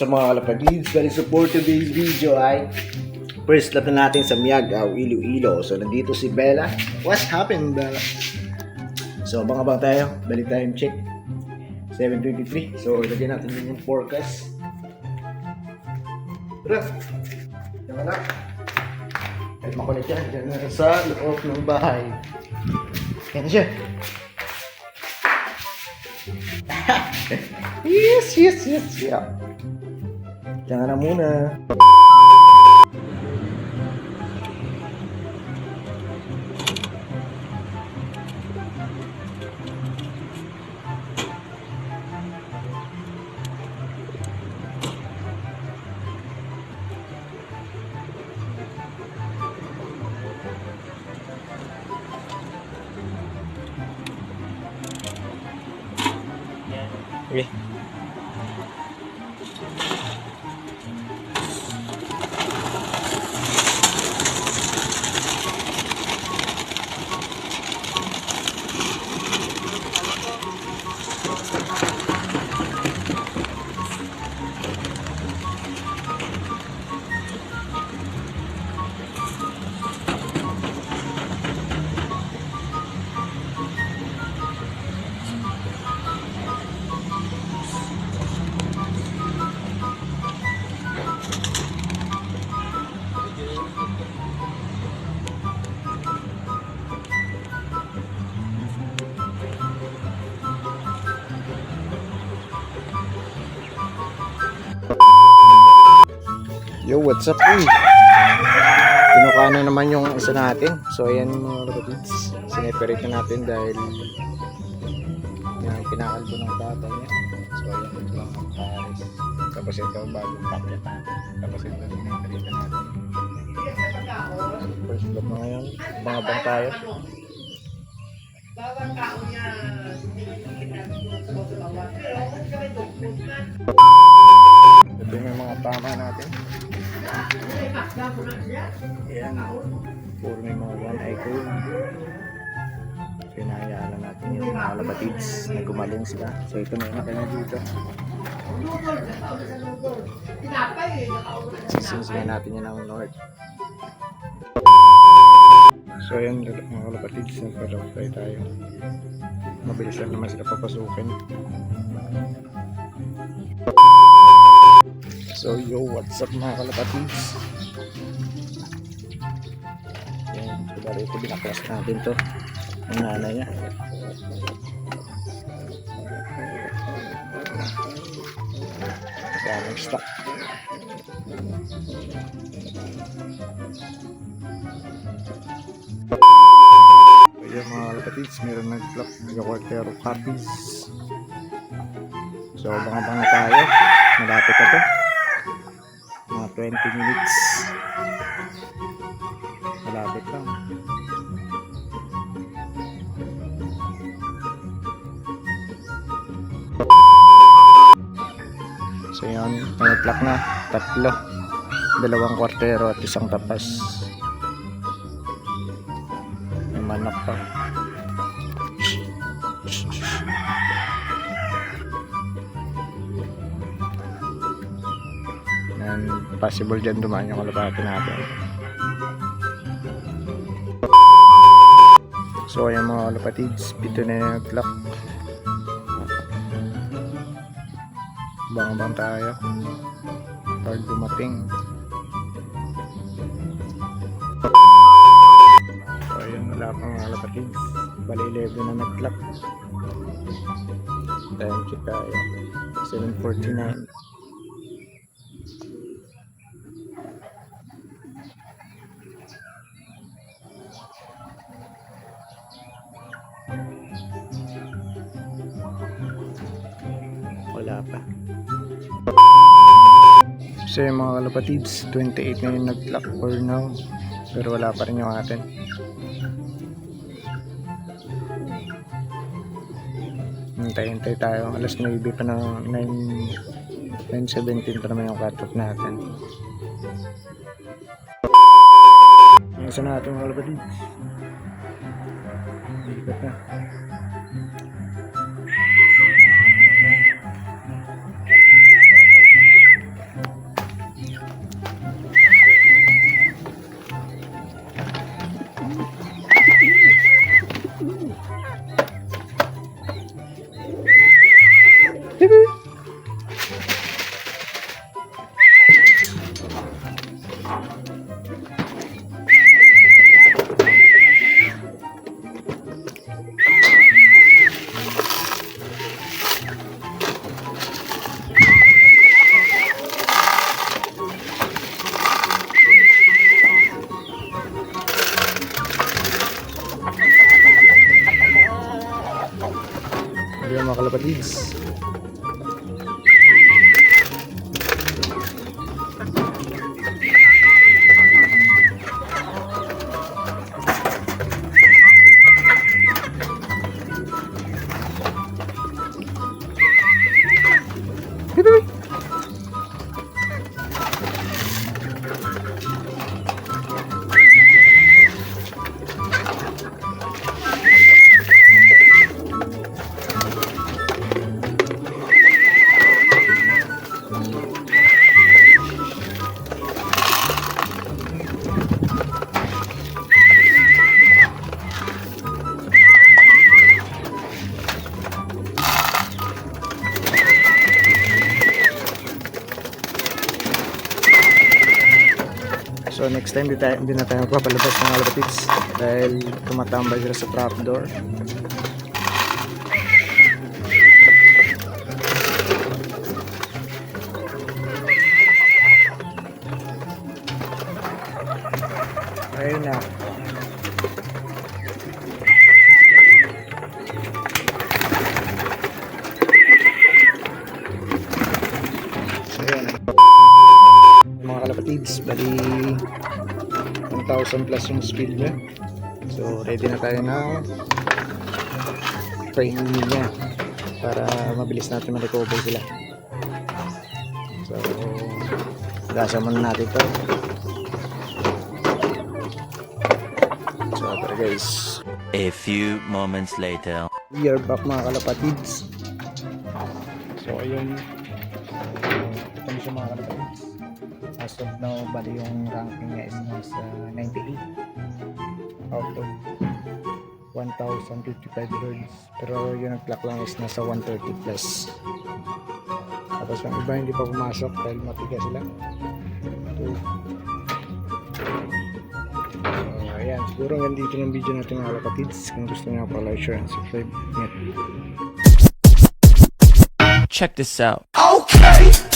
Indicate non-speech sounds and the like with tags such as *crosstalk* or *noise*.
sa mga kalapatids na support today's video ay first lato natin sa Miagaw, Iloilo. So nandito si Bella. What's happened, Bella? So baka bang tayo? Balik time check. 7.23. So ilagyan natin yun yung forecast. Tara! Diyan ka na. Kahit makulit yan, dyan na sa loob ng bahay. Yan na siya. *laughs* yes, yes, yes, yeah. Diyan ka na muna. Okay. Yo, what's up, uy? Kinukuha na naman yung isa natin. So, ayan mga kapatids. Sineperate na natin dahil yung pinakalbo ng bata niya. So, ayan ito lang ang pares. Tapos ito, bagong packet. Tapos ito, sineperate na natin. First vlog na ngayon. Mga bang tayo. Ito yung mga tama natin. Ayan. Puro may mga one cone. Pinahayaan natin yung mga labatids na gumaling sila. So ito may nakina dito. Sisinsiyan natin yun ng north. So ayan mga kalapatids, nagpa-try tayo. Mabilis lang naman sila papasukin. So yo, what's up mga kalapatids? Yan, diba rito binaklas natin to. Ang nanay niya. Daming stock. Ayan mga kalapatids, meron nag-block nag-quartero copies. So, abang-abang na tayo. Malapit na. Mga 20 minutes. Malapit lang. So yun, plak na. Tatlo. Dalawang kwartero at isang tapas. May manak pa. And possible dyan dumaan yung kalapati natin. So ayan mga kalapatids, pito na yung clock. Bang-bang tayo. Pag dumating. So ayan, wala pa mga kalapatids. Bali 11 na nag-clock. Time check tayo. 7.49. So yung mga kalapatids, 28 na yung nag-lock for now. Pero wala pa rin yung atin. Hintay-hintay tayo. Alas 9 pa na 9 9.17 pa naman yung cut-off natin. Nasa natin mga kalapatids. Lipat na. Ayan So next time, di, tayo, hindi na tayo magpapalabas ng kalapatids dahil tumatambay sila sa trapdoor. Ayun na. Kalapatids, bali 1,000 plus yung speed niya. So, ready na tayo na training niya para mabilis natin ma-recover sila. So, gasa muna natin to. So, tara guys. A few moments later. We are back mga kalapatids. So, ayun. Ito na siya mga kalapatids. Of now, bali yung ranking niya is nasa 98 out of 1,055 birds. Pero yung nag-clock lang is nasa 130 plus. Tapos yung iba hindi pa pumasok dahil matigas sila. So, ayan. Siguro hanggang dito ng video natin mga kalapatids. Kung gusto niyo pa like, share, and subscribe. Yan. Check this out. Okay.